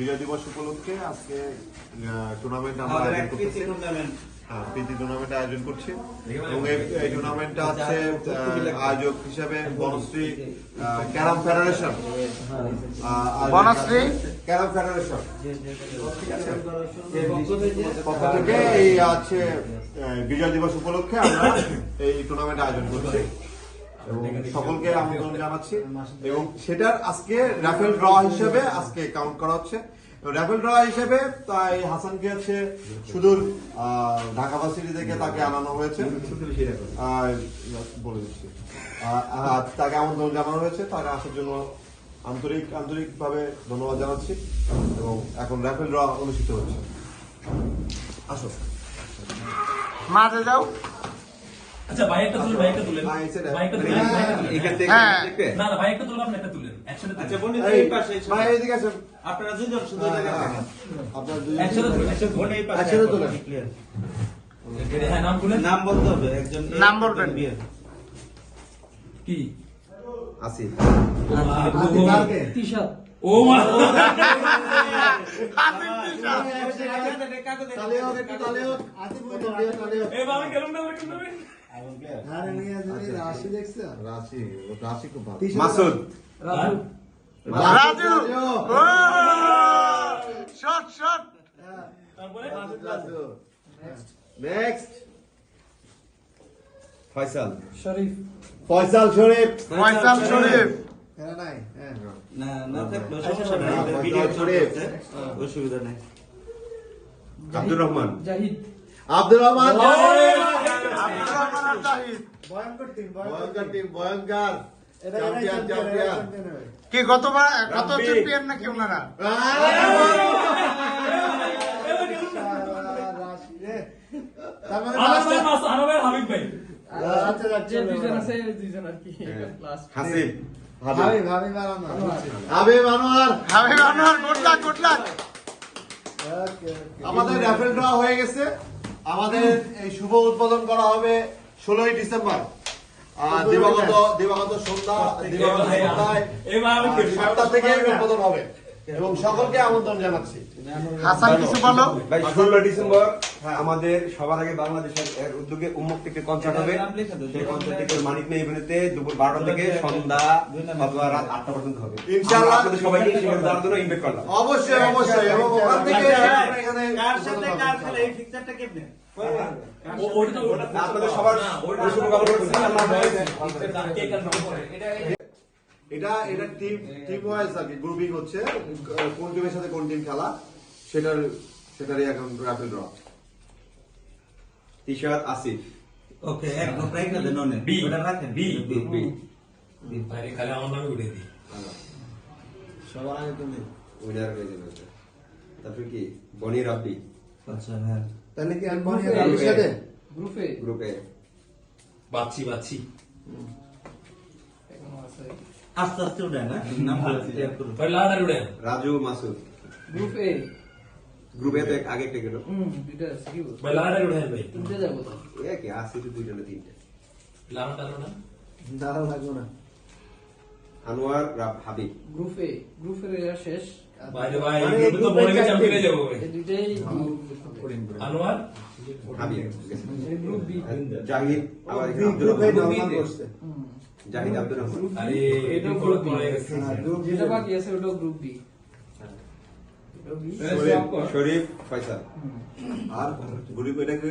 বিজয় দিবস উপলক্ষে আজকে টুর্নামেন্ট আমরা আয়োজন করতেছি। প্রীতি টুর্নামেন্ট হ্যাঁ, প্রীতি টুর্নামেন্ট আয়োজন করছি। এবং এই এই টুর্নামেন্টটা আছে আয়োজক হিসেবে Banasree carrom federation. Banasree? Carrom federation. পক্ষ থেকে এই আছে বিজয় দিবস উপলক্ষে আমরা এই টুর্নামেন্ট আয়োজন করছি। এবং সকলকে আমন্ত্রণ জানাচ্ছি। এবং সেটার আজকে রাফেল ড্র হিসেবে আজকে কাউন্ট করা হচ্ছে। রাফেল ড্র হিসেবে তাই হাসানকে হচ্ছে সুদূর ঢাকা ভার্সিটি থেকে তাকে আনানো হয়েছে। বলে দিচ্ছি। তাকে আমন্ত্রণ জানানো হয়েছে। তাকে আসার জন্য আন্তরিক আন্তরিকভাবে ধন্যবাদ জানাচ্ছি। এবং এখন রাফেল ড্র অনুষ্ঠিত হচ্ছে। আসো। মাঝে যাও। আচ্ছা ভাই একটা তুলেন ভাই একটা তুলেন ভাই, একটা তুলেন ভাই একটা তুলেন। এখান থেকে হ্যাঁ। না না ভাই একটা তুলেন আপনি একটা তুলেন একসাথে আচ্ছা তুলেন এই, পাশে ভাই, এদিকে আসেন। আপনারা দুজন শুধু জায়গা থাকেন আপনার দুজন একসাথে তুলেন একসাথে বোন এই পাশে একসাথে আসো। তোলেন। হ্যাঁ নাম তুলেন নাম বলতে হবে একজন নাম বলবেন। বিয়ে। কি আসিফ ও মা তালে হোক, একটু তালে হোক। তালে হোক। এ বাবা গেলাম না এরকম ভাবে রাশি ও রাশি খুব ভালো। মাসুদ। রাজু। Shot shot! তারপরে নেক্সট ফয়সাল। ফয়সাল শরীফ। ফয়সাল শরীফ। না না থাকল সমস্যা নাই ভিডিও শরীফ। অসুবিধা নাই। আব্দুর রহমান। আব্দুর রহমান। আব্দুর রহমান আর জাহিদ ভয়ঙ্কর টিম ভয়ঙ্কর। চ্যাম্পিয়ন চ্যাম্পিয়ন কি গতবার গত চ্যাম্পিয়ন নাকি ওনারা? লাক আমাদের র্যাফেল ড্র হয়ে গেছে। আমাদের এই শুভ উদ্বোধন করা হবে। ষোলোই ডিসেম্বর। আর দিবাগত দিবাগত সন্ধ্যা দিবাগত সন্ধ্যায় সাতটা থেকে উদ্বোধন হবে। এবং সকলকে আমন্ত্রণ জানাচ্ছি। হাসান কিছু বলো? ভাই ষোলো ডিসেম্বর আমাদের সবার আগে বাংলাদেশের এর উদ্যোগে উন্মুক্ত একটি কনসার্ট হবে। সেই কনসার্ট থেকে মানিক মেয়ে ইভেন্টে দুপুর বারোটা থেকে সন্ধ্যা অথবা রাত আটটা পর্যন্ত হবে। ইনশাআল্লাহ। আপনাদের সবাইকে সেখানে যাওয়ার জন্য ইনভাইট করলাম। অবশ্যই অবশ্যই। এবং ওখান থেকে এখানে কার সাথে কার হবে। এই ফিক্সারটা কেমনে ও ওটা তো ওটা আপনাদের সবার শুভকামনা করছি। আল্লাহ এটা এটা টিম টিম ওয়াইজ আর কি গ্রুপিং হচ্ছে কোন টিমের সাথে কোন টিম খেলা সেটার সেটারই এখন র্যাপিড ড্র তিশাত আসিফ ওকে এক গ্রুপ রাখা দেন ওনে বি ওটা রাখেন বি গ্রুপ বি ভাই খালি আমার নামে উঠে দিই। সবার আগে তুমি। উইনার হয়ে যাবে তারপর কি? বনি রাব্বি আচ্ছা হ্যাঁ। তাহলে কি আমি রাবির সাথে? গ্রুপে গ্রুপে বাচ্চি বাচ্চি। আস্তে আস্তে উঠে না? নাম রাজু মাসুদ। গ্রুপ এ গ্রুপে তো এক- আগে একটা গেল। হুম দুইটা কি বল ভাই লাড়া ভাই। তিনটে যাব তো। এ কি দুইটা না তিনটা? লাড়া টাড়া না? দাঁড়াও লাগবো না। আনোয়ার রাব হাবিব। গ্রুপ এ গ্রুপের এরা শেষ। ভাই রে ভাই এই তো মনে গেছে আমি পেয়ে এই দুইটাই আনোয়ার? হাবিব গ্রুপ বি জাহিদ আবার এখানে রহমান। হুম। জাহিদ আব্দুর রহমান। আরে এটা এটা গ্রুপ করে বি গেছে। যেটা বাকি আছে ওটা গ্রুপ বি। শরীফ ফয়সাল। আর গ্রুপ এটা কি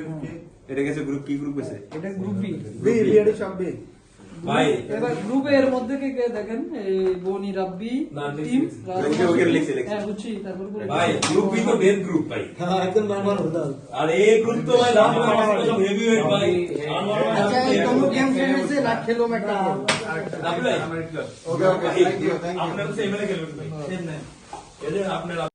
এটা গেছে গ্রুপ কি গ্রুপ গেছে? এটা গ্রুপ বি। বি বিএডি সব বি। ভাই এবার গ্রুপ এর মধ্যে কে কে দেখেন? বনি রাব্বি টিম। ওকে, ওকে, লিখছি, লিখছি। হ্যাঁ বুঝছি তারপর বলে ভাই গ্রুপ বি তো ডেথ গ্রুপ ভাই। হ্যাঁ একদম নরমাল হতো আর এই গ্রুপ তো ভাই নাম হেভি ওয়েট ভাই। না খেলো একটা রাবি ভাই okay okay thank you thank you আপনারা তো এমএলএ খেলবেন ভাই এই যে আপনারা